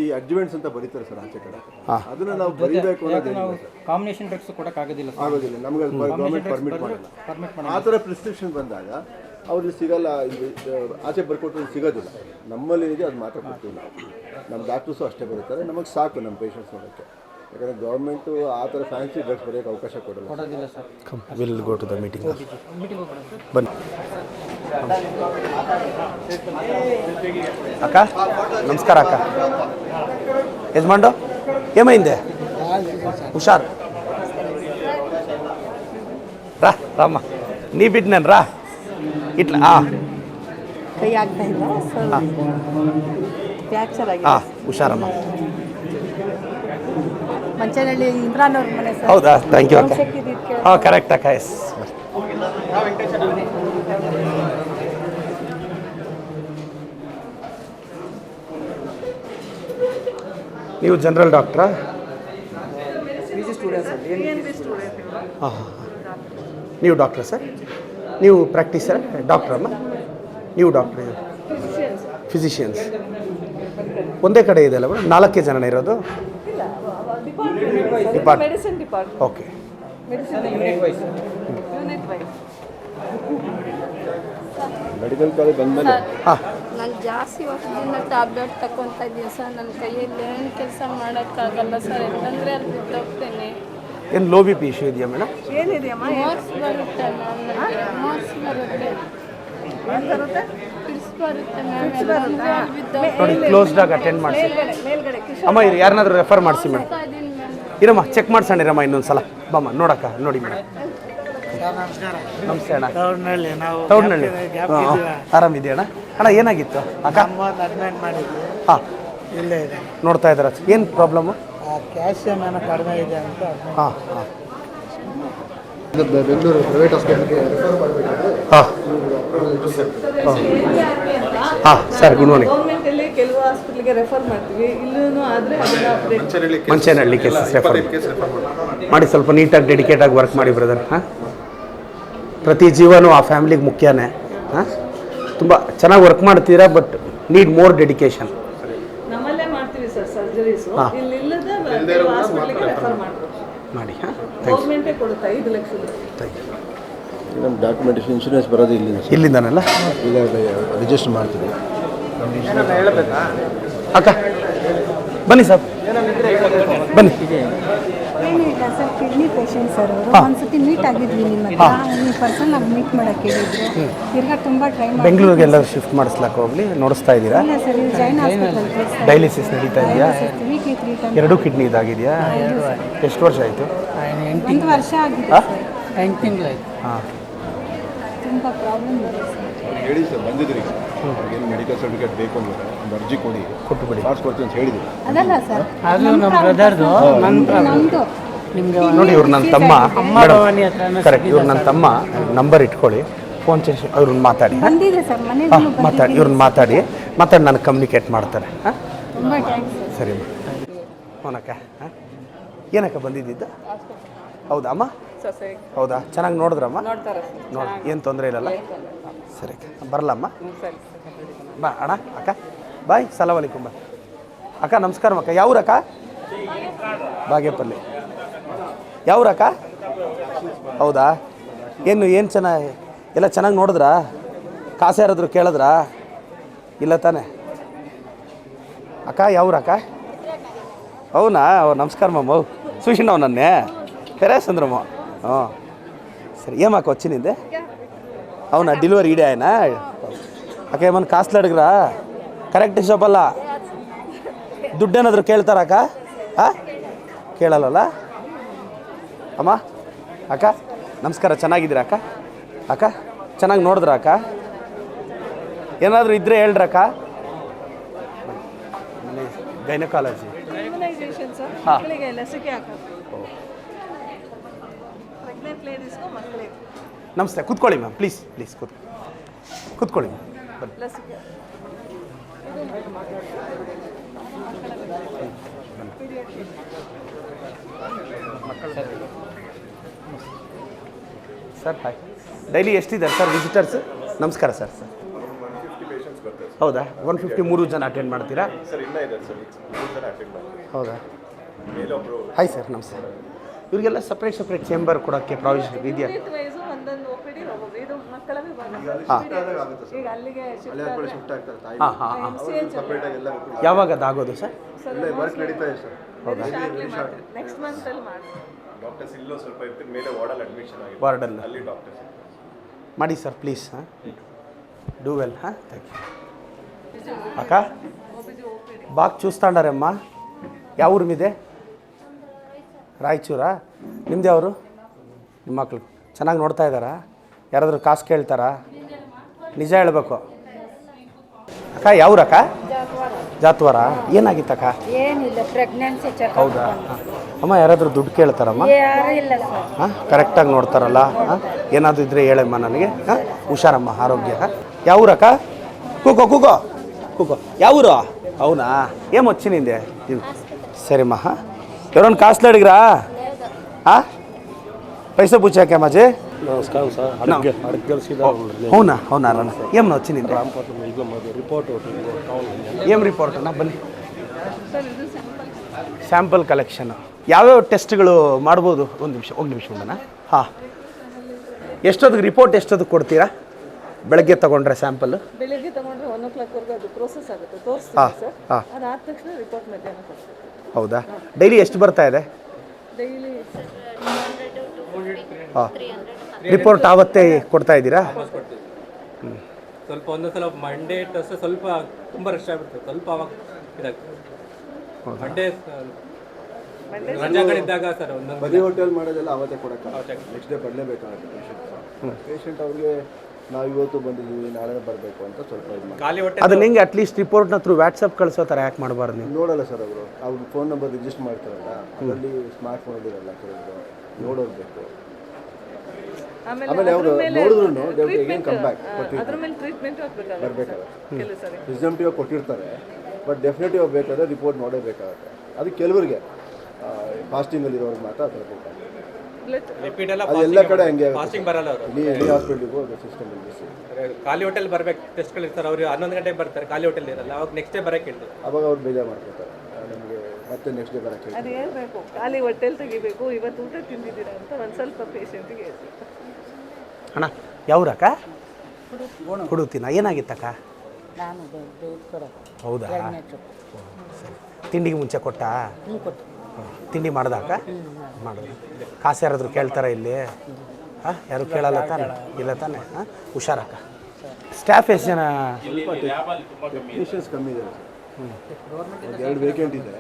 ಈ ಅಡ್ಜುವೆಂಟ್ಸ್ ಅಂತ ಬರೀತಾರೆ ಸರ್ ಆಚೆ ಕಡೆ. ಅದನ್ನ ನಾವು ಬರೀಬೇಕು ಅನ್ನೋದು ಕಾಂಬಿನೇಷನ್ ಡ್ರಗ್ಸ್ ಕೊಡೋಕ್ಕಾಗೋದಿಲ್ಲ ಸರ್. ಆಗೋದಿಲ್ಲ. ನಮಗೆ ಗೌರ್ಮೆಂಟ್ ಪರ್ಮಿಟ್ ಮಾಡಲ್ಲ. ಆ ಥರ ಪ್ರಿಸ್ಕ್ರಿಪ್ಷನ್ ಬಂದಾಗ ಅವ್ರಿಗೆ ಸಿಗಲ್ಲ ಆಚೆ ಬರ್ಕೊಟ್ಟು ಸಿಗೋದಿಲ್ಲ. ನಮ್ಮಲ್ಲಿ ಏನಿದೆ ಅದು ಮಾತ್ರ ಕೊಡ್ತೀವಿ ನಾವು. ನಮ್ಮ ಡಾಕ್ಟರ್ಸು ಅಷ್ಟೇ ಬರೀತಾರೆ. ನಮಗೆ ಸಾಕು ನಮ್ಮ ಪೇಷಂಟ್ಸ್ ನೋಡೋಕ್ಕೆ. ಯಾಕಂದ್ರೆ ಗೌರ್ಮೆಂಟು ಆ ಥರ ಫ್ಯಾನ್ಸಿ ಡ್ರೆಸ್ ಬರೋಕ್ಕೆ ಅವಕಾಶ ಕೊಡಲ್ಲ. ಕೊಡೋದಿಲ್ಲ sir. Will go to the meeting ಬನ್ನಿ. ಅಕ್ಕ ನಮಸ್ಕಾರ ಅಕ್ಕ. ಯಜಮಾಂಡು ಏಮೈಂದೆ ಹುಷಾರ್. ರಾ ರಾಮ. ನೀ ಬಿಟ್ನೇನು ರಾ. ಇಟ್ಲ ಹಾಂ ಹಾಂ ಹುಷಾರಮ್ಮ. ಮಂಚನಹಳ್ಳಿ ಇಂದ್ರಾನವ್ರ ಮನೆ ಸರ್. ಹೌದಾ? ಥ್ಯಾಂಕ್ ಯು ಅಕ್ಕ. ಹಾಂ ಕರೆಕ್ಟ್ ಅಕ್ಕ ಎಸ್ ನೀವು ಜನರಲ್ ಡಾಕ್ಟ್ರಾ ಹಾಂ ಹಾಂ ನೀವು ಡಾಕ್ಟ್ರಾ ಸರ್? ನೀವು ಪ್ರಾಕ್ಟೀಸರ್ ಡಾಕ್ಟ್ರಮ್ಮ ನೀವು ಡಾಕ್ಟ್ರ್ ಫಿಸಿಷಿಯನ್ಸ್ ಒಂದೇ ಕಡೆ ಇದೆ ಅಲ್ಲ ಮೇಡಮ್? ನಾಲ್ಕೇ ಜನ ಇರೋದು? Medicine department okay medicine unit wise unit wise medical college ಬಂದಮೇಲೆ? ಹಾಂ. ನಾನು ಜಾಸ್ತಿ ವರ್ಷದಿಂದ ಟ್ಯಾಬ್ಲೆಟ್ ತಗೊತಾ ಇದ್ದೀನಿ ಸರ್ ನನ್ನ ಕೈಯಲ್ಲಿ ಏನು ಕೆಲಸ ಮಾಡೋಕ್ಕಾಗಲ್ಲ ಸರ್ ಯಾಕಂದರೆ ಅಲ್ಲಿ ಬಿದ್ದೋಗ್ತೇನೆ ಏನು ಲೋ ಬಿ ಪಿ ಇಶ್ಯೂ ಇದೆಯಾ ಮೇಡಮ್ ಏನಿದೆಯಮ್ಮ? ಮೋರ್ಸ್ ಬರುತ್ತೆ ಮ್ಯಾಮ್ ಮೋರ್ಸ್ ಬರುತ್ತೆ. ಏನು ಬರುತ್ತೆ? ಮ್ಯಾಮ್ ಎಲ್ಲ ನೋಡಿ ಅಟೆಂಡ್ ಮಾಡಿಸಿ. ಮೇಲ್ಗಡೆ ಅಮ್ಮ ಇರು ಯಾರನ್ನಾದ್ರೂ ರೆಫರ್ ಮಾಡಿಸಿ ಮೇಡಮ್ ಇದ್ದೀನಿ ಇರಮ್ಮ ಚೆಕ್ ಮಾಡ್ಸೋಣ ಇರಮ್ಮ ಇನ್ನೊಂದ್ಸಲ. ಬಮ್ಮ ನೋಡಕ್ಕ ನೋಡಿ ಮೇಡಮ್. ನಮಸ್ತೆ ಅಣ್ಣ. ಟೌನಲ್ಲಿ ನಾವು ತೌಡ್ನಳ್ಳಿ. ಆರಾಮಿದೆಯಾ ಅಣ್ಣ? ಏನಾಗಿತ್ತು? ಅಕ್ಕ? ಹಾಂ. ಇಲ್ಲೇ ನೋಡ್ತಾ ಇದ್ದಾರ? ಏನು ಪ್ರಾಬ್ಲಮ್ಮು ಕ್ಯಾಶ್ ಕಡಿಮೆ ಇದೆ ಅಂತ ಹಾಂ ಹಾಂ. ಬೆಂಗಳೂರು ಪ್ರೈವೇಟ್ ಹಾಸ್ಪಿಟಲ್ಗೆ ಹಾಂ. ಹಾಂ. ಸರ್ ಗುಡ್ ಮಾರ್ನಿಂಗ್ ಕೆಲವು ಹಾಸ್ಪಿಟಲ್ಗೆ ರೆಫರ್ ಮಾಡ್ತೀವಿ. ಇಲ್ಲೂ ಆದ್ರೆ ಮಂಚೇನಹಳ್ಳಿ ಕೇಸಸ್ ರೆಫರ್ ಮಾಡಿ. ಸ್ವಲ್ಪ ನೀಟಾಗಿ ಡೆಡಿಕೇಟಾಗಿ ವರ್ಕ್ ಮಾಡಿ ಬ್ರದರ್ ಹಾಂ? ಪ್ರತಿ ಜೀವನೂ ಆ ಫ್ಯಾಮಿಲಿಗೆ ಮುಖ್ಯನೇ. ಹಾಂ? ತುಂಬ ಚೆನ್ನಾಗಿ ವರ್ಕ್ ಮಾಡ್ತೀರಾ ಬಟ್ ನೀಡ್ ಮೋರ್ ಡೆಡಿಕೇಶನ್ ನಮ್ಮಲ್ಲೇ ಮಾಡ್ತೀವಿ ಸರ್ ಸರ್ಜರೀಸು ಹಾ. ಇಲ್ಲಿ ಇಲ್ಲದ ಕೆಲವು ಹಾಸ್ಪಿಟಲ್ಗೆ ರೆಫರ್ ಮಾಡ್ತೀವಿ ಮಾಡಿ ಹಾಂ ಥ್ಯಾಂಕ್ಸ್ ಗೌರ್ಮೆಂಟೇ ಕೊಡುತ್ತೆ ಐದು ನಮ್ಮ ಡಾಕ್ಯುಮೆಂಟೇಶನ್ ಇನ್ಶೂರೆನ್ಸ್ ಬರೋದು ಇಲ್ಲಿಂದ ಸರ್. ಇಲ್ಲಿಂದನಲ್ಲ? ಇಲ್ಲ ರಿಜಿಸ್ಟರ್ ಮಾಡ್ತೀವಿ ಅಕ್ಕ ಬನ್ನಿ ಸರ್. ಬನ್ನಿ. ಪೇಷಂಟ್ ಸರ್ ಅವರು. ಹಾ. ಒಂದ್ಸತಿ ಮೀಟ್ ಆಗಿದ್ವಿ ನಿಮ್ಮ. ಹತ್ರ ನೀವು ಪರ್ಸನ್ ಆಗಿ ಮೀಟ್ ಮಾಡಕ್ಕೆ ಹೇಳಿದ್ರು. ತಿರ್ಗಾ ತುಂಬಾ ಟ್ರೈ ಮಾಡಿ ಬೆಂಗಳೂರಿಗೆ ಎಲ್ಲ ಶಿಫ್ಟ್ ಮಾಡಿಸ್ಲಾಕ ಹೋಗ್ಲಿ ನೋಡಿಸ್ತಾ ಇದ್ದೀರಾ ಇಲ್ಲ ಸರ್ ಇದು ಜೈನ್ ಹಾಸ್ಪಿಟಲ್ ಡೈಲಿಸಿಸ್ ನಡೀತಾ ಇದೆಯಾ? ವೀಕ್ಲಿ ತ್ರೀ ಟೈಮ್ ಎರಡೂ ಕಿಡ್ನಿ ಇದಾಗಿದೆಯಾ? ಎಷ್ಟು ವರ್ಷ ಆಯಿತು? ಒಂದು ವರ್ಷ ಆಗಿದೆ ಹಾ? ಸರ್ ಎಂಟು ತಿಂಗಳಾಯ್ತು ಹಾಂ. ತುಂಬ ಪ್ರಾಬ್ಲಮ್ ಇದೆ ಸರ್ ಹೇಳಿ ಸರ್ ಬಂದಿದ್ರಿ. ಏನು ಮೆಡಿಕಲ್ ಸರ್ಟಿಫಿಕೇಟ್ ಬೇಕು ಅಂದ್ರೆ ಒಂದು ಅರ್ಜಿ ಕೊಡಿ. ಕೊಟ್ಟುಬಿಡಿ ಮಾಡಿಸ್ಕೊಡ್ತೀವಿ ಅಂತ ಹೇಳಿದ್ರು. ಅದಲ್ಲ ಸರ್ ಅದು ನಮ್ಮ ಬ್ರದರ್ದು ನನ್ನ ನಿಮಗೆ ನೋಡಿ ಇವ್ರು ನನ್ನ ತಮ್ಮ. ಕರೆಕ್ಟ್ ಇವ್ರು ನನ್ನ ತಮ್ಮ. ನಂಬರ್ ಇಟ್ಕೊಳ್ಳಿ. ಫೋನ್ ಚೇಂಜ್ ಅವ್ರನ್ನ ಮಾತಾಡಿ. ಹಾಂ ಮಾತಾಡಿ ಇವ್ರನ್ನ ಮಾತಾಡಿ. ಮಾತಾಡಿ ನನಗೆ ಕಮ್ಯುನಿಕೇಟ್ ಮಾಡ್ತಾರೆ ಹಾಂ? ಸರ್. ಅವನಕ್ಕ ಹಾಂ? ಏನಕ್ಕ ಬಂದಿದ್ದಿದ್ದು? ಹೌದಾ ಅಮ್ಮ? ಹೌದಾ? ಚೆನ್ನಾಗಿ ನೋಡಿದ್ರಮ್ಮ? ನೋಡಿ ಏನು ತೊಂದರೆ ಇಲ್ಲಲ್ಲ? ಸರಿ ಅಕ್ಕ. ಬರಲಮ್ಮ ಬಾ ಅಣ್ಣ ಅಕ್ಕ. ಬಾಯ್ ಸಲಾಮ್ ಅಲೈಕುಮ್ ಬಾ. ಅಕ್ಕ ನಮಸ್ಕಾರ ಅಕ್ಕ ಯಾವ್ರಕ್ಕ? ಬಾಗೇಪಲ್ಲಿ. ಯಾವ್ರಕ್ಕ ಹೌದಾ ಏನು ಏನು ಚೆನ್ನಾಗಿ ಎಲ್ಲ ಚೆನ್ನಾಗಿ ನೋಡಿದ್ರಾ ಕಾಸು ಯಾರಾದ್ರು ಕೇಳಿದ್ರಾ ಇಲ್ಲ ತಾನೆ ಅಕ್ಕ ಯಾವ್ರಕ್ಕ అవునా ఓ నమస్కారం అమ్మ చూసినావు నన్నే పెరేసింద్రమ్మ సరే ఏమాక వచ్చింది అవునా డెలివరీ ఈడే ఆయన అక్క ఏమన్నా కాస్ట్లు అడుగురా ಕರೆಕ್ಟ್ ಶೋಪಲ್ಲ ದುಡ್ಡೇನಾದ್ರು ಕೇಳ್ತಾರಕ್ಕ ಆ ಕೇಳಲ್ಲಲ್ಲ ಅಮ್ಮ ಅಕ್ಕ ನಮಸ್ಕಾರ ಚೆನ್ನಾಗಿದ್ದೀರಾ ಅಕ್ಕ? ಅಕ್ಕ ಚೆನ್ನಾಗಿ ನೋಡಿದ್ರ ಅಕ್ಕ? ಏನಾದರೂ ಇದ್ರೆ ಹೇಳ್ರಕ್ಕ ಗೈನಕಾಲಜಿ. ಹಾ. ನಮಸ್ತೆ ಕೂತ್ಕೊಳ್ಳಿ ಮ್ಯಾಮ್ ಪ್ಲೀಸ್ ಪ್ಲೀಸ್ ಕೂತ್ ಕೂತ್ಕೊಳ್ಳಿ ಮ್ಯಾಮ್ ಸರ್ ಹಾಯ್ ಡೈಲಿ ಎಷ್ಟಿದ್ದಾರೆ ಸರ್ ವಿಸಿಟರ್ಸ್ ನಮಸ್ಕಾರ ಸರ್ ಸರ್ ಹೌದಾ? ಒನ್ ಫಿಫ್ಟಿ ಮೂರು ಜನ ಅಟೆಂಡ್ ಮಾಡ್ತೀರಾ? ಸರ್ ಇನ್ನೂ ಇದೆ ಸರ್ ಮೂರು ಅಟೆಂಡ್ ಮಾಡಿ ಹೌದಾ ಹಾಯ್ ಸರ್ ನಮಸ್ತೆ ಇವರಿಗೆಲ್ಲ ಸಪ್ರೇಟ್ ಸಪ್ರೇಟ್ ಚೇಂಬರ್ ಕೊಡೋಕ್ಕೆ ಪ್ರಾವಿಷನ್ ಇದೆಯಾ ಯಾವಾಗ ಅದಾಗೋದು ಸರ್ ಇಲ್ಲೇ ವರ್ಕ್ ನಡೀತಾ ಇದೆ ಸರ್ ನೆಕ್ಸ್ಟ್ ಮಂತಲ್ಲಿ ಮಾಡಿ ಡಾಕ್ಟರ್ಸ್ ಇಲ್ಲೂ ಸ್ವಲ್ಪ ಇರ್ತಾರೆ ಮೇಲೆ ವಾರ್ಡಲ್ಲಿ ಅಡ್ಮಿಷನ್ ಆಗಿದೆ ವಾರ್ಡಲ್ಲಿ ಅಲ್ಲಿ ಡಾಕ್ಟರ್ಸ್ ಮಾಡಿ ಸರ್ ಪ್ಲೀಸ್ ಹಾಂ ಡೂ ವೆಲ್ ಹಾಂ థ్యాంక్ యూ అక్క బాగా చూస్తాడారమ్మా ಯಾವ ಊರು మీదే ರಾಯಚೂರಾ ನಿಮ್ದು ಯಾವರು ನಿಮ್ಮ ಮಕ್ಳು ಚೆನ್ನಾಗಿ ನೋಡ್ತಾ ಇದ್ದಾರಾ ಯಾರಾದರೂ ಕಾಸು ಕೇಳ್ತಾರಾ ನಿಜ ಹೇಳ್ಬೇಕು ಅಕ್ಕ ಯಾವ್ರಕ್ಕ ಜಾತ್ವಾರ? ಏನಾಗಿತ್ತಕ್ಕ? ಏನಿಲ್ಲ ಪ್ರೆಗ್ನೆನ್ಸಿ ಚೆಕ್ ಹೌದಾ? ಅಮ್ಮ ಯಾರಾದರೂ ದುಡ್ಡು ಕೇಳ್ತಾರಮ್ಮ? ಹಾಂ ಕರೆಕ್ಟಾಗಿ ನೋಡ್ತಾರಲ್ಲ ಹಾಂ? ಏನಾದರೂ ಇದ್ರೆ ಹೇಳಮ್ಮ ನನಗೆ ಹಾಂ? ಹುಷಾರಮ್ಮ ಆರೋಗ್ಯ ಯಾವ ಕೂಕೋ ಕೂಕೋ ಕೂಕೋ ಯಾವೂರು? ಯಾವ ಊರು ಅವನಾ ಏನು ಮಚ್ಚಿನಿಂದೆ ನೀವು ಸರಿಮ್ಮ ಹಾಂ? ಯಾರೊಂದು ಕಾಸ್ಲಾಡಿಗ್ರಾ ಹಾಂ? ಪೈಸೆ ಪೂಜೆ పూచాకేమాజీ నమస్కారం సార్ అడిగే అడగలిసిన అవునా అవునా అన్న ఏమన్నా వచ్చింది రాంపట్నం ఇది మాది రిపోర్ట్ ఒకటి టౌన్ ఏం ರಿಪೋರ್ಟ್ ಅಣ್ಣ ಬನ್ನಿ ಸರ್ ಇದು ಸ್ಯಾಂಪಲ್ ಸ್ಯಾಂಪಲ್ ಕಲೆಕ್ಷನ್ ಯಾವ್ಯಾವ ಟೆಸ್ಟ್ಗಳು ಮಾಡ್ಬೋದು ಒಂದು ನಿಮಿಷ ಒಂದು ನಿಮಿಷ ಒಂದನ ಹಾಂ ಎಷ್ಟೊತ್ತಿಗೆ ರಿಪೋರ್ಟ್ ಎಷ್ಟೊತ್ತಿಗೆ ಕೊಡ್ತೀರಾ ಬೆಳಗ್ಗೆ ತಗೊಂಡ್ರೆ ಸ್ಯಾಂಪಲ್ ಬೆಳಿಗ್ಗೆ ತಗೊಂಡ್ರೆ ಒನ್ ಓ ಕ್ಲಾಕ್ವರೆಗೂ ಅದು ಪ್ರೋಸೆಸ್ ಆಗುತ್ತೆ ಹಾ, ತೋರಿಸ್ತೀವಿ ಸರ್ ಹಾ. ಅದಾದ ತಕ್ಷಣ ರಿಪೋರ್ಟ್ ಮಧ್ಯಾಹ್ನ ಕೊಡ್ತೀವಿ ಹೌದಾ ಡೈಲಿ ಎಷ್ಟು ಬರ್ತಾ ಇದೆ ಡೈಲಿ ಹಾಂ ರಿಪೋರ್ಟ್ ಆವತ್ತೇ ಕೊಡ್ತಾ ಇದ್ದೀರಾ? ಸ್ವಲ್ಪ ಒಂದೊಂದ್ಸಲ ಮಂಡೇ ಟೆಸ್ಟ್ ಸ್ವಲ್ಪ ತುಂಬ ರಶ್ ಆಗಿಬಿಡ್ತದೆ ಸ್ವಲ್ಪ ಅವಾಗ ಇದಾಗ್ತದೆ. ಮಂಡೇ ರಜಾಗಳಿದ್ದಾಗ ಸರ್ ಒಂದೊಂದು ಬದಿ ಹೋಟೆಲ್ ಮಾಡೋದೆಲ್ಲ ಅವತ್ತೇ ಕೊಡೋಕ್ಕೆ ನೆಕ್ಸ್ಟ್ ಡೇ ಬರಲೇಬೇಕಾಗುತ್ತೆ ಪೇಷಂಟ್ ಪೇಷಂಟ್ ಅವ್ರಿಗೆ ನಾವು ಇವತ್ತು ಬಂದಿದ್ದೀವಿ ನಾಳೆ ಬರಬೇಕು ಅಂತ ಸ್ವಲ್ಪ ಇದು ಮಾಡಿ ಖಾಲಿ ಹೊಟ್ಟೆ ಅದನ್ನ ಹೆಂಗೆ ಅಟ್ಲೀಸ್ಟ್ ರಿಪೋರ್ಟ್ನ ಥ್ರೂ ವಾಟ್ಸಪ್ ಕಳಿಸೋ ಥರ ಯಾಕೆ ಮಾಡಬಾರ್ದು ನೀವು? ನೋಡಲ್ಲ ಸರ್ ಅವರು. ಅವ್ರ ಫೋನ್ ನಂಬರ್ ರಿಜಿಸ್ಟರ್ ಮಾಡ್ತಾರಲ್ಲ ಅದರಲ್ಲಿ ಸ್ಮಾರ್ಟ್ ಫೋನ್ ಇರಲ್ಲ ಕೆಲವರು ನೋಡೋದು ಬೇಕು. ಆಮೇಲೆ ಅವರು ನೋಡಿದ್ರು ಅಗೇನ್ ಕಮ್ ಬ್ಯಾಕ್ ಅದ್ರ ಮೇಲೆ ಟ್ರೀಟ್ಮೆಂಟ್ ಬರಬೇಕಾಗುತ್ತೆ. ಕೊಟ್ಟಿರ್ತಾರೆ ಬಟ್ ಡೆಫಿನೆಟಿವ್ ಬೇಕಾದ್ರೆ ರಿಪೋರ್ಟ್ ನೋಡಬೇಕಾಗುತ್ತೆ ಅದು ಕೆಲವರಿಗೆ ಫಾಸ್ಟಿಂಗಲ್ಲಿ ಇರೋರಿಗೆ ಮಾತ್ರ ಆ ಥರ ಎಲ್ಲ ಅದು ಎಲ್ಲ ಕಡೆ ಹಂಗೆ ಫಾಸ್ಟಿಂಗ್ ಬರಲ್ಲ ಅವರು. ಇಡೀ ಇಡೀ ಹಾಸ್ಪಿಟ್ಲಿಗೂ ಅದು ಸಿಸ್ಟಮ್ ಖಾಲಿ ಹೋಟೆಲ್ ಬರ್ಬೇಕು ಟೆಸ್ಟ್ಗಳು ಇರ್ತಾರೆ ಅವ್ರು ಹನ್ನೊಂದು ಗಂಟೆಗೆ ಬರ್ತಾರೆ ಖಾಲಿ ಹೋಟೆಲ್ ಇರಲ್ಲ ಅವಾಗ ನೆಕ್ಸ್ಟ್ ಡೇ ಬರಕ್ಕೆ ಹೇಳ್ತಾರೆ. ಅವಾಗ ಅವ್ರು ಬೇಜಾರು ಮಾಡ್ಕೊತಾರೆ ಮತ್ತೆ ನೆಕ್ಸ್ಟ್ ಡೇ ಬರೋಕ್ಕೆ ಅದು ಹೇಳ್ಬೇಕು. ಖಾಲಿ ಹೊಟ್ಟೆಲ್ ತೆಗಿಬೇಕು ಇವತ್ತು ಊಟ ತಿಂದಿದ್ದೀರಾ ಅಂತ ಒಂದು ಸ್ವಲ್ಪ ಪೇಷಂಟಿಗೆ ಹೇಳ್ಬೇಕು ಅಣ್ಣ ಯಾವ್ರಕ್ಕ? ಹುಡುಕ್ತೀನ ಏನಾಗಿತ್ತಕ್ಕ? ನಾನು ಹೌದಾ? ಸರಿ. ತಿಂಡಿಗೆ ಮುಂಚೆ ಕೊಟ್ಟ? ತಿಂಡಿ ಮಾಡ್ದಾಕ ಮಾಡ ಕಾಸು ಯಾರಾದರೂ ಕೇಳ್ತಾರ ಇಲ್ಲಿ? ಹಾಂ ಯಾರು ಕೇಳಲ್ಲ ತಾನೆ? ಇಲ್ಲ ತಾನೆ? ಹಾಂ ಹುಷಾರಕ್ಕ. ಸ್ಟಾಫ್ ಎಷ್ಟು ಜನ? ಟೆಕ್ನಿಷಿಯನ್ಸ್ ಕಮ್ಮಿ ಇದೆ. ಎರಡು ವೇಕೆಂಟ್ ಇದೆ.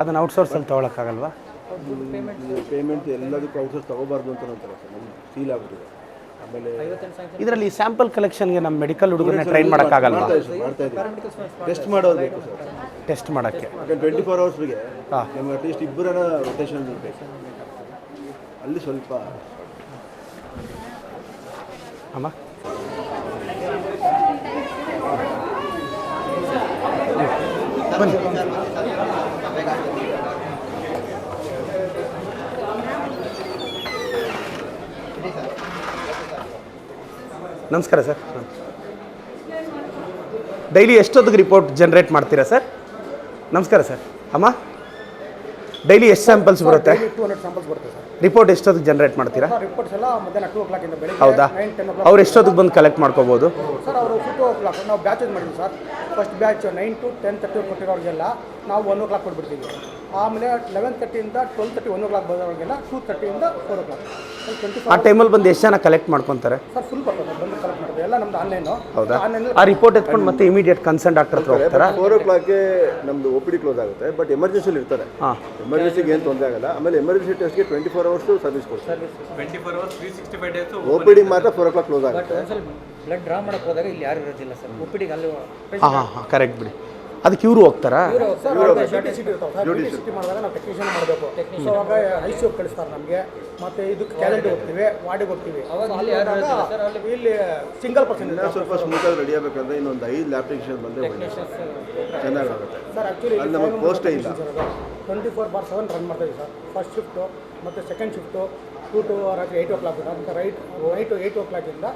ಅದನ್ನು ಔಟ್ಸೋರ್ಸಲ್ಲಿ ತೊಗೊಳಕ್ಕಾಗಲ್ವಾ? ಪೇಮೆಂಟ್ ಎಲ್ಲದಕ್ಕೂ ಔಟ್ಸೋರ್ಸ್ ತಗೋಬಾರ್ದು ಅಂತ ಅಂತಾರೆ ಸರ್ ನಮ್ಗೆ ಫೀಲ್ ಆಗ್ಬಿಟ್ಟಿದೆ. ಆಮೇಲೆ ಇದರಲ್ಲಿ ಸ್ಯಾಂಪಲ್ ಕಲೆಕ್ಷನ್ಗೆ ನಮ್ಮ ಮೆಡಿಕಲ್ ಹುಡುಗರನ್ನ ಟ್ರೈನ್ ಮಾಡೋಕ್ಕಾಗಲ್ವಾ ಮಾಡ್ತಾ ಇದ್ದೀವಿ ಮಾಡ್ತಾ ಇದ್ದೀವಿ ಟೆಸ್ಟ್ ಮಾಡೋದು ಬೇಕು ಸರ್. ಟೆಸ್ಟ್ ಮಾಡೋಕ್ಕೆ. ಟ್ವೆಂಟಿ ಫೋರ್ ಅವರ್ಸ್ಗೆ ಹಾಂ. ನಮ್ಗೆ ಅಟ್ಲೀಸ್ಟ್ ಇಬ್ಬರನ್ನ ರೊಟೇಷನ್ ಬೇಕು ಅಲ್ಲಿ ಸ್ವಲ್ಪ ಅಮ್ಮ? ನಮಸ್ಕಾರ ಸರ್. ಡೈಲಿ ಎಷ್ಟೊತ್ತಿಗೆ ರಿಪೋರ್ಟ್ ಜನ್ರೇಟ್ ಮಾಡ್ತೀರಾ ಸರ್? ನಮಸ್ಕಾರ ಸರ್. ಅಮ್ಮ? ಡೈಲಿ ಎಷ್ಟು ಸ್ಯಾಂಪಲ್ಸ್ ಬರುತ್ತೆ? ಟೂ ಹಂಡ್ರೆಡ್ ಸ್ಯಾಂಪಲ್ಸ್ ಬರುತ್ತೆ ಸರ್. ರಿಪೋರ್ಟ್ ಎಷ್ಟೊತ್ತಿಗೆ ಜನರೇಟ್ ಮಾಡ್ತೀರಾ? ರಿಪೋರ್ಟ್ಸ್ ಎಲ್ಲ ಮಧ್ಯಾಹ್ನ ಟೂ ಓ ಕ್ಲಾಕಿಂದ ಬೆಳಿಗ್ಗೆ ಹೌದಾ? ನೈನ್ ಟೆನ್ ಓ ಅವ್ರು ಎಷ್ಟೊತ್ತಿಗೆ ಬಂದು ಕಲೆಕ್ಟ್ ಮಾಡ್ಕೋಬೋದು? ಸರ್ ಅವರು ಟೂ ಓ ಕ್ಲಾಕ್ ನಾವು ಬ್ಯಾಚಸ್ ಮಾಡಿದ್ವಿ sir. First batch nine to ten thirty ಕೊಟ್ಟಿರೋರಿಗೆಲ್ಲ. ನಾವು ಒನ್ ಓ ಕ್ಲಾಕ್ ಕೊಟ್ಬಿಡ್ತೀವಿ ಆಮೇಲೆ ಲೆವೆನ್ ತರ್ಟಿಯಿಂದ twelve thirty one o'clock ಬಂದವರಿಗೆಲ್ಲ ಟೂ ತರ್ಟಿಯಿಂದ ಫೋರ್ ಓ ಕ್ಲಾಕ್ ಟ್ವೆಂಟಿ ಆ ಟೈಮಲ್ಲಿ ಬಂದು ಎಷ್ಟು ಜನ ಕಲೆಕ್ಟ್ ಮಾಡ್ಕೊತಾರೆ? ಸರ್ ಫುಲ್ ಬರ್ತದೆ ಬಂದು ಕಲೆಕ್ಟ್ ಮಾಡ್ತಾರೆ. ಎಲ್ಲ ನಮ್ದು ಆನ್ಲೈನು ಹೌದಾ? ಆನ್ಲೈನ್ ಆ ರಿಪೋರ್ಟ್ ಎತ್ಕೊಂಡು ಮತ್ತೆ ಇಮಿಡಿಯೇಟ್ ಕನ್ಸರ್ನ್ ಡಾಕ್ಟರ್ ಹತ್ರ ಹೋಗ್ತಾರೆ? ಫೋರ್ ಓ ಕ್ಲಾಕ್ಗೆ ನಮ್ದು ಒ ಪಿ ಡಿ ಕ್ಲೋಸ್ ಆಗುತ್ತೆ ಬಟ್ ಎಮರ್ಜೆನ್ಸಿಲಿ ಇರ್ತಾರೆ. ಹಾಂ. ಎಮರ್ಜೆನ್ಸಿಗೆ ಏನು ತೊಂದರೆ ಆಗಲ್ಲ. ಆಮೇಲೆ ಎಮರ್ಜೆನ್ಸಿ ಟೆಸ್ಟ್ಗೆ ಟ್ವೆಂಟಿ ಫೋರ್ ಅವರ್ಸ್ ಸರ್ವಿಸ್ ಕೊಡ್ತಾರೆ. Twenty four hours three sixty five days O P D ಮಾತ್ರ ಫೋರ್ ಓ ಕ್ಲಾಕ್ ಕ್ಲೋಸ್ ಆಗುತ್ತೆ. ಬ್ಲಡ್ ಡ್ರಾ ಮಾಡೋಕೆ ಹೋದಾಗ ಇಲ್ಲಿ ಯಾರು ಇರೋದಿಲ್ಲ ಸರ್. ಒಪ್ಪಿಡಿಗೆ ಅಲ್ಲಿ ಹಾಂ ಹಾಂ ಹಾಂ ಕರೆಕ್ಟ್ ಬಿಡಿ. ಅದಕ್ಕೆ ಇವರು ಹೋಗ್ತಾರಾ? ಕಳಿಸ್ತಾರೆ ನಮಗೆ. ಮತ್ತೆ ಇದಕ್ಕೆ ಕ್ಯಾಲೆಂಟ್ ಹೋಗ್ತೀವಿ ವಾರ್ಡಿಗೆ ಹೋಗ್ತೀವಿ. ಇಲ್ಲಿ ಸಿಂಗಲ್ ಪರ್ಸನ್ ಸ್ವಲ್ಪ ಸ್ಮೂತಾಗಿ ರೆಡಿ ಆಗಬೇಕಂದ್ರೆ ಇನ್ನೊಂದು ಐದು ಬಂದರೆ ಚೆನ್ನಾಗಾಗುತ್ತೆ ಸರ್ ಆ್ಯಕ್ಚುಲಿ ಅಲ್ಲಿ ನಮಗೆ ಪೋಸ್ಟೇ ಇಲ್ಲ. Twenty four by seven run ಮಾಡ್ತಾ ಸರ್. ಫಸ್ಟ್ ಶಿಫ್ಟು ಮತ್ತು ಸೆಕೆಂಡ್ ಶಿಫ್ಟು ಟೂ ಟು ರಾತ್ರಿ ಏಯ್ಟ್ ಓ ಕ್ಲಾಕ್ ಅಂತ ರೈಟ್ ನೈಟು ಏಯ್ಟ್ ಓ ಕ್ಲಾಕಿಂದ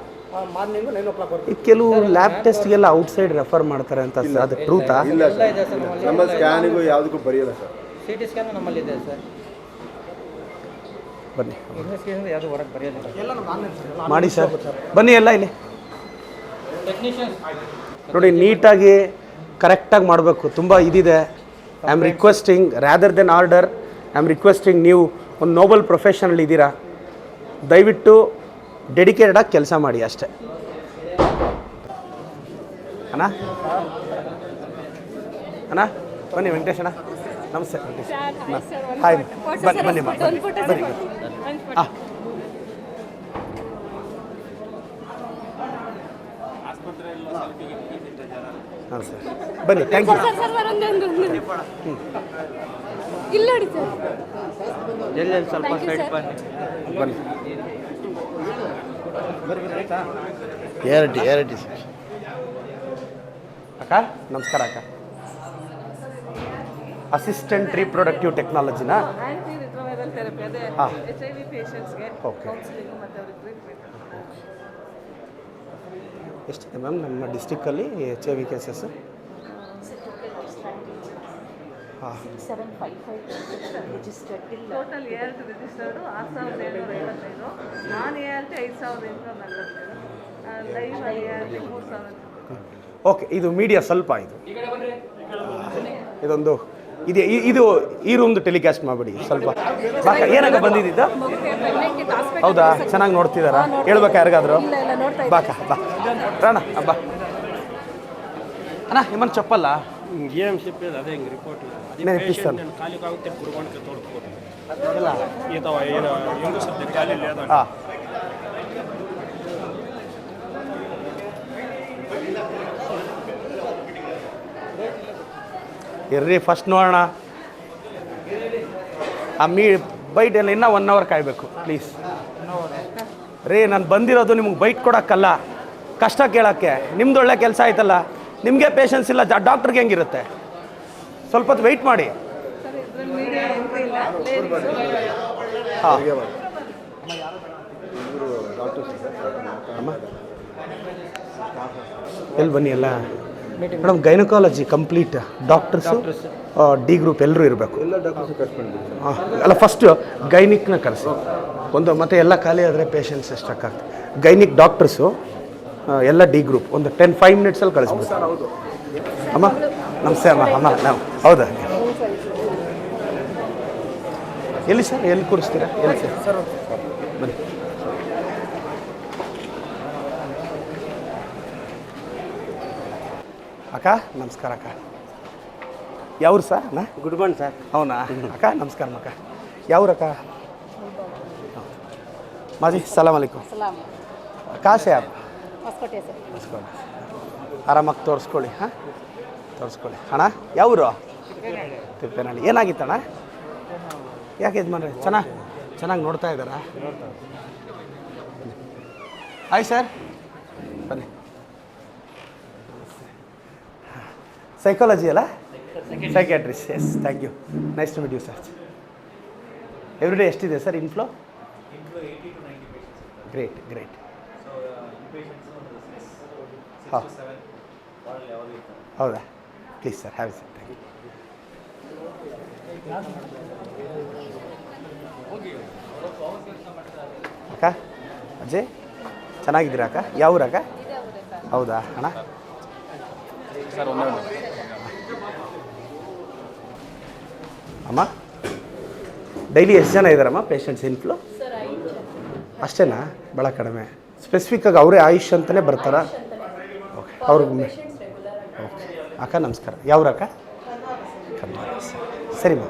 morning nine o'clock out ಬರ್ತೀವಿ ಕೆಲವು ಲ್ಯಾಬ್ ಟೆಸ್ಟ್ಗೆಲ್ಲ ಔಟ್ಸೈಡ್ ರೆಫರ್ ಮಾಡ್ತಾರೆ ಅಂತ ಸರ್ ಅದು ಟ್ರೂತಾ ಇಲ್ಲ ಸರ್ ನಮ್ಮ ಸ್ಕ್ಯಾನಿಗೂ ಯಾವುದಕ್ಕೂ ಬರೆಯಲ್ಲ ಸರ್. ಸಿ ಟಿ ಸ್ಕ್ಯಾನ್ ನಮ್ಮಲ್ಲಿ ಇದೆ ಸರ್. ಬನ್ನಿ. ಇನ್ವೆಸ್ಟಿಗೇಷನ್ ಯಾವುದು ಹೊರಗೆ ಬರೆಯೋದಿಲ್ಲ ಎಲ್ಲ ನಮ್ಮ ಆನ್ಲೈನ್ ಮಾಡಿ ಸರ್. ಬನ್ನಿ ಎಲ್ಲ ಇಲ್ಲಿ. ನೋಡಿ ನೀಟಾಗಿ ಕರೆಕ್ಟಾಗಿ ಮಾಡಬೇಕು. ತುಂಬ ಇದಿದೆ. I am requesting rather then order I am requesting ನೀವು ಒಂದು ನೋಬಲ್ ಪ್ರೊಫೆಷನಲ್ ಇದ್ದೀರಾ? ದಯವಿಟ್ಟು ಡೆಡಿಕೇಟೆಡಾಗಿ ಕೆಲಸ ಮಾಡಿ ಅಷ್ಟೇ. ಅಣ್ಣ? ಅಣ್ಣ ಬನ್ನಿ ವೆಂಕಟೇಶ್ ಅಣ್ಣ. ನಮಸ್ತೆ ವೆಂಕಟೇಶ್. ಹಾಯ್ ಬನ್ನಿ ಬನ್ನಿ ಮಾ, ಬನ್ನಿ. ಬನ್ನಿ. ಹಾಂ. ಹಾಂ ಸರ್. ಬನ್ನಿ ಥ್ಯಾಂಕ್ ಯು ಸರ್ ಎಲ್ಲೆಲ್ಲಿ ಸ್ವಲ್ಪ ಸೈಡ್ ಬನ್ನಿ. ಬನ್ನಿ. ಎರಟಿ ಎರಟಿ ಅಕ್ಕ ನಮಸ್ಕಾರ ಅಕ್ಕ. ಅಸಿಸ್ಟೆಂಟ್ ರೀಪ್ರೊಡಕ್ಟಿವ್ ಟೆಕ್ನಾಲಜಿನಾ ಆ್ಯಂಟಿ ರಿಟ್ರೋವೈರಲ್ ಥೆರಪಿ ಅದೇ ಎಚ್ ಐ ವಿ ಪೇಷಂಟ್ಸ್ಗೆ Okay. ಕೌನ್ಸಿಲಿಂಗ್ ಮತ್ತು ಟ್ರೀಟ್ಮೆಂಟ್ ಎಷ್ಟಿದೆ ಮ್ಯಾಮ್ ನಮ್ಮ ಡಿಸ್ಟಿಕ್ಕಲ್ಲಿ H I V cases seven total A R T registered ಆರು ಸಾವಿರದ ಲೈವ್ ಎ ಆರ್ ಓಕೆ ಇದು ಮೀಡಿಯಾ ಸ್ವಲ್ಪ ಇದು. ಇದೊಂದು ಇದು ಇದು ಈ ರೂಮ್ ಟೆಲಿಕಾಸ್ಟ್ ಮಾಡಿಬಿಡಿ ಸ್ವಲ್ಪ. ಏನಾಗ ಬಂದಿದ್ದ ಹೌದಾ? ಚೆನ್ನಾಗಿ ನೋಡ್ತಿದ್ದಾರಾ ಹೇಳ್ಬೇಕಾ ಯಾರಿಗಾದ್ರು? ಬಾಕ ಬಾ. ರಾಣ ಅಬ್ಬಾ ಅಣ್ಣ ನಿಮ್ಮನ್ನು ಚಪ್ಪಲ್ಲ? ಏನು ಸಿಪ್ಪಿಲ್ಲ ಅದೇ ಹಿಂಗೆ ರಿಪೋರ್ಟ್ ಹಾಂ. ಇರ್ರಿ ಫಸ್ಟ್ ನೋಡೋಣ. ಆ ಮೀ ಬೈಟ್ ಎಲ್ಲ ಇನ್ನೂ ಒನ್ ಅವರ್ ಕಾಯಬೇಕು ಪ್ಲೀಸ್ ರೀ ನಾನು ಬಂದಿರೋದು ನಿಮ್ಗೆ ಬೈಟ್ ಕೊಡೋಕ್ಕಲ್ಲ. ಕಷ್ಟ ಕೇಳೋಕ್ಕೆ. ನಿಮ್ದು ಒಳ್ಳೆ ಕೆಲಸ ಆಯ್ತಲ್ಲ. ನಿಮಗೆ ಪೇಷನ್ಸ್ ಇಲ್ಲ ಡಾಕ್ಟ್ರಿಗೆ ಹೆಂಗಿರುತ್ತೆ? ಸ್ವಲ್ಪ ಹೊತ್ತು ವೆಯ್ಟ್ ಮಾಡಿ. ಹಾಂ. ಎಲ್ಲಿ ಬನ್ನಿ ಎಲ್ಲ. Madam gynaecology complete doctors D group ಎಲ್ಲರೂ ಇರಬೇಕು. ಕರ್ಸ್ಕೊಂಡು ಅಲ್ಲ ಫಸ್ಟ್ ಗೈನಿಕ್ನ ಕರೆಸಿ. ಒಂದು ಮತ್ತೆ ಎಲ್ಲ ಖಾಲಿ ಆದರೆ ಪೇಷಂಟ್ಸ್ ಎಷ್ಟಾಗ್ತದೆ ಗೈನಿಕ್ ಡಾಕ್ಟರ್ಸು ಎಲ್ಲ ಡಿ ಗ್ರೂಪ್ ಒಂದು ಟೆನ್ ಫೈವ್ ಮಿನಿಟ್ಸಲ್ಲಿ ಕಳಿಸ್ಬೇಕು ಅಮ್ಮ. ನಮಸ್ತೆ ಅಮ್ಮ ಅಮ್ಮ ನಾವು. ಹೌದಾ? ಎಲ್ಲಿ ಸರ್? ಎಲ್ಲಿ ಕೂರಿಸ್ತೀರಾ? ಎಲ್ಲಿ ಸರ್? ಬನ್ನಿ. ಅಕ್ಕ ನಮಸ್ಕಾರ ಅಕ್ಕ. ಯಾವ್ರು ಸರ್ ಅಣ್ಣ? Good morning sir. ಅವನಾ ಅಕ್ಕ ನಮಸ್ಕಾರ ಅಕ್ಕ. ಯಾವ್ರಕ್ಕ ಮಾಜಿ ಸಲಾಮ್ ಅಲೈಕುಮ್. ಕಾಸೆ ಯಾರು? ಆರಾಮಾಗಿ ತೋರಿಸ್ಕೊಳ್ಳಿ ಹಾಂ? ತೋರಿಸ್ಕೊಳ್ಳಿ. ಅಣ್ಣ ಯಾವರು ತಿಪ್ಪೇನಹಳ್ಳಿ. ಏನಾಗಿತ್ತಣ್ಣ? ಯಾಕೆ ಇದು ಮಾಡ್ರಿ ಚೆನ್ನಾಗಿ ಚೆನ್ನಾಗಿ ನೋಡ್ತಾ ಇದ್ದಾರಾ? ಆಯ್ ಸರ್ ಬನ್ನಿ. ಸೈಕಾಲಜಿ ಅಲ್ಲ? Psychiatrist yes thank you nice to meet you sir every day ಎಷ್ಟಿದೆ ಸರ್ ಇನ್ಫ್ಲೋ ಗ್ರೇಟ್ ಗ್ರೇಟ್ ಹಾಂ ಹೌದಾ? Please sir have sir thank you ಅಕ್ಕ ಅಜಯ್ ಚೆನ್ನಾಗಿದ್ದೀರಾ ಅಕ್ಕ? ಯಾವ ಊರಕ್ಕ ಹೌದಾ ಅಣ್ಣ? ಅಮ್ಮ? ಡೈಲಿ ಎಷ್ಟು ಜನ ಇದ್ದಾರಮ್ಮ ಪೇಷಂಟ್ಸ್ ಇನ್ಫ್ಲೋ ಅಷ್ಟೇನಾ? ಭಾಳ ಕಡಿಮೆ. ಸ್ಪೆಸಿಫಿಕ್ಕಾಗಿ ಅವರೇ ಆಯುಷ್ ಅಂತಲೇ ಬರ್ತಾರಾ? ಓಕೆ ಅವ್ರಿಗೆ ಓಕೆ ಅಕ್ಕ ನಮಸ್ಕಾರ. ಯಾವ್ರಕ್ಕ? ಕರ್ನಾಟಕ ಸರಿ. ಸರಿ ಮಾ